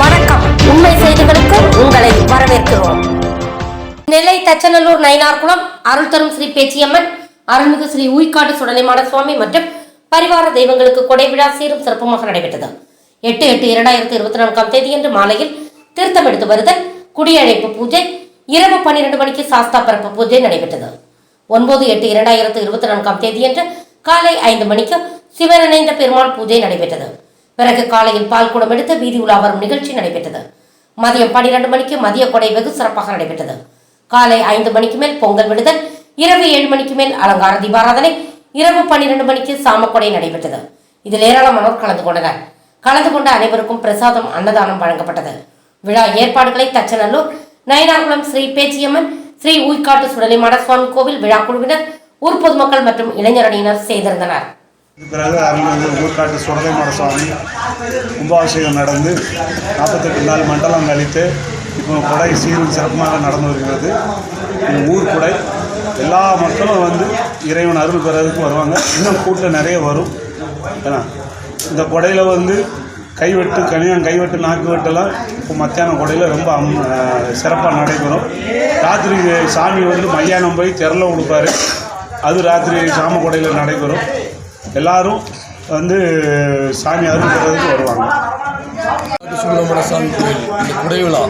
வணக்கம். உண்மை செய்திகளுக்கு உங்களை வரவேற்கிறோம். நெல்லை தச்சநல்லூர் நயினார்குளம் அருள் தரும் ஸ்ரீ பேச்சியம்மன் அருள்மிகு ஸ்ரீ உய்காடு சுடலைமான சுவாமி மற்றும் பரிவார தெய்வங்களுக்கு கொடை விழா சீரும் சிறப்புமாக நடைபெற்றது. எட்டு எட்டு இரண்டாயிரத்தி இருபத்தி நான்காம் தேதியன்று மாலையில் திருத்தம் எடுத்து வருதல் குடியழைப்பு பூஜை இரவு பன்னிரண்டு மணிக்கு சாஸ்தா பிறப்பு பூஜை நடைபெற்றது. ஒன்பது எட்டு இரண்டாயிரத்து இருபத்தி நான்காம் தேதியன்று காலை ஐந்து மணிக்கு சிவனிணைந்த பெருமாள் பூஜை நடைபெற்றது. பிறகு காலையில் பால் குடம் எடுத்து வீதி உலா வரும் நிகழ்ச்சி நடைபெற்றது. மதியம் பன்னிரண்டு மணிக்கு மதிய கொடை வெகு சிறப்பாக நடைபெற்றது. காலை ஐந்து மணிக்கு மேல் பொங்கல் விடுதல் இரவு ஏழு மணிக்கு மேல் அலங்கார தீபாராதனை இரவு பன்னிரண்டு மணிக்கு சாமக்கொடை நடைபெற்றது. இதில் ஏராளமானோர் கலந்து கொண்டனர். கலந்து கொண்ட அனைவருக்கும் பிரசாதம் அன்னதானம் வழங்கப்பட்டது. விழா ஏற்பாடுகளை தச்சநல்லூர் நயனாகுளம் ஸ்ரீ பேச்சியம்மன் ஸ்ரீ உய்காட்டு சுடலை மாடசுவாமி கோவில் விழா குழுவினர் ஊர் பொதுமக்கள் மற்றும் இளைஞரணியினர் செய்திருந்தனர். பிறகு அருள்மிகு ஊர்காட்டு சுடலைமாட சுவாமி கும்பாபிஷேகம் நடந்து நாற்பத்தெட்டு நாள் மண்டலம் கழித்து இப்போ கொடை சீரும் சிறப்புமாக நடந்து வருகிறது. ஊர் கொடை எல்லா மக்களும் வந்து இறைவன் அருள் பெறதுக்கு வருவாங்க. இன்னும் கூட்டம் நிறைய வரும். ஏன்னா இந்த கொடையில் வந்து கைவெட்டு கனியம் கைவெட்டு நாக்கு வெட்டெல்லாம் இப்போ மத்தியானம் கொடையில் ரொம்ப அம் சிறப்பாக நடைபெறும். ராத்திரி சாமி வந்து மையானம் போய் திரள கொடுப்பாரு அது ராத்திரி சாம கொடையில் நடைபெறும். எல்லாரும் வந்து சாமி அருள்கிறதுக்கு வருவாங்க. சுப்பிரமணிய சாமி கோயில் இந்த குடைவிழா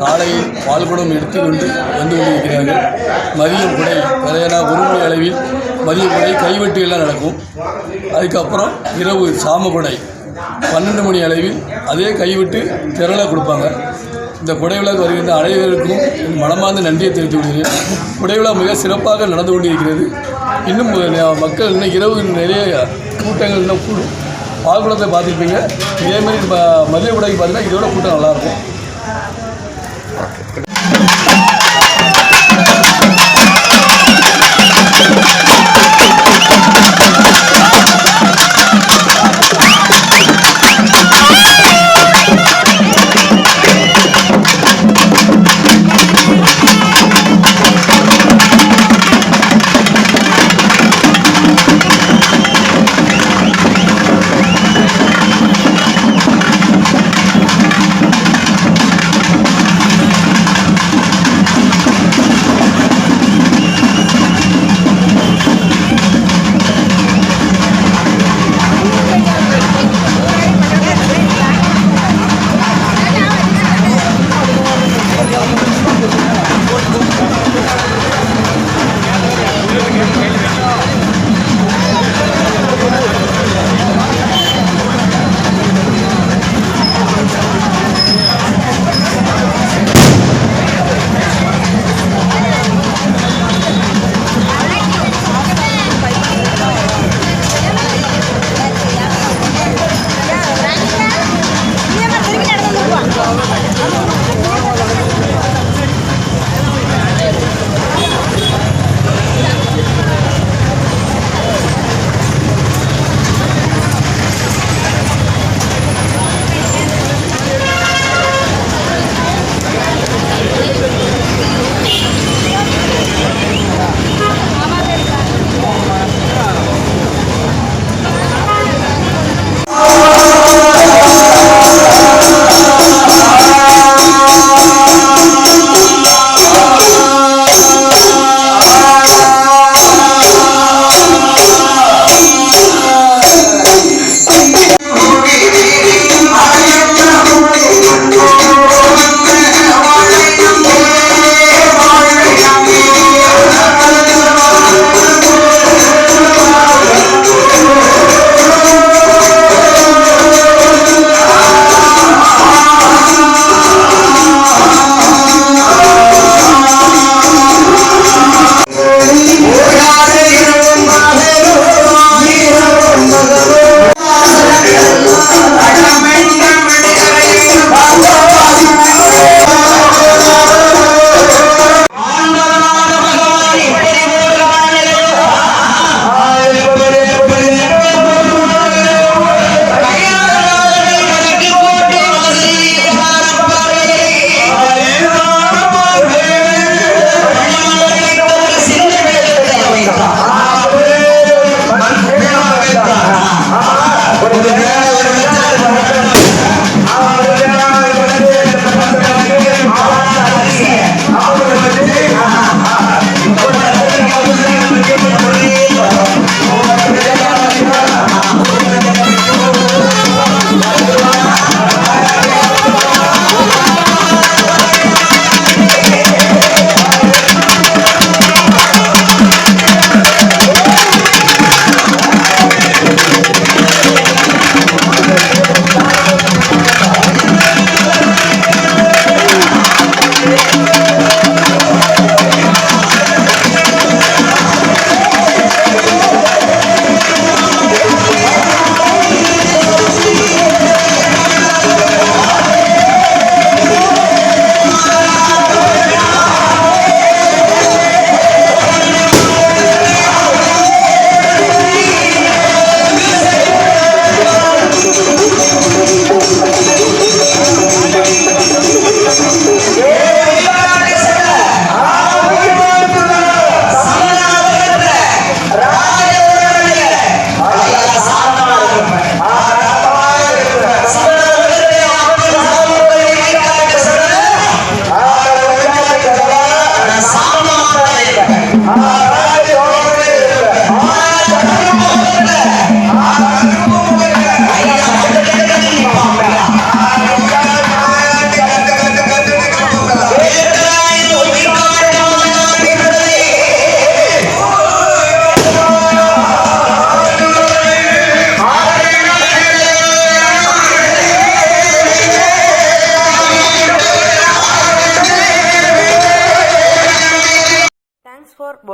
காலையில் பால்குடம் எடுத்துக்கொண்டு வந்து கொண்டிருக்கிறார்கள். மதியம் குடை கரையான ஒரு மணி அளவில் மதிய குடை கைவெட்டு எல்லாம் நடக்கும். அதுக்கப்புறம் இரவு சாம குடை பன்னெண்டு மணி அளவில் அதே கைவிட்டு திரள கொடுப்பாங்க. இந்த குடை வருகின்ற அனைவருக்கும் மனமார்ந்த நன்றியை தெரிவித்துக் கொள்கிறேன். குடைவிழா மிக சிறப்பாக நடந்து கொண்டிருக்கிறது. இன்னும் மக்கள் இன்னும் இரவு நிறைய கூட்டங்கள் இன்னும் கூடும். பால்குளத்தை பார்த்துருப்பீங்க. இதேமாதிரி ம- மதிய உடைக்கு பார்த்தீங்கன்னா இதோட கூட்டம் நல்லாயிருக்கும்.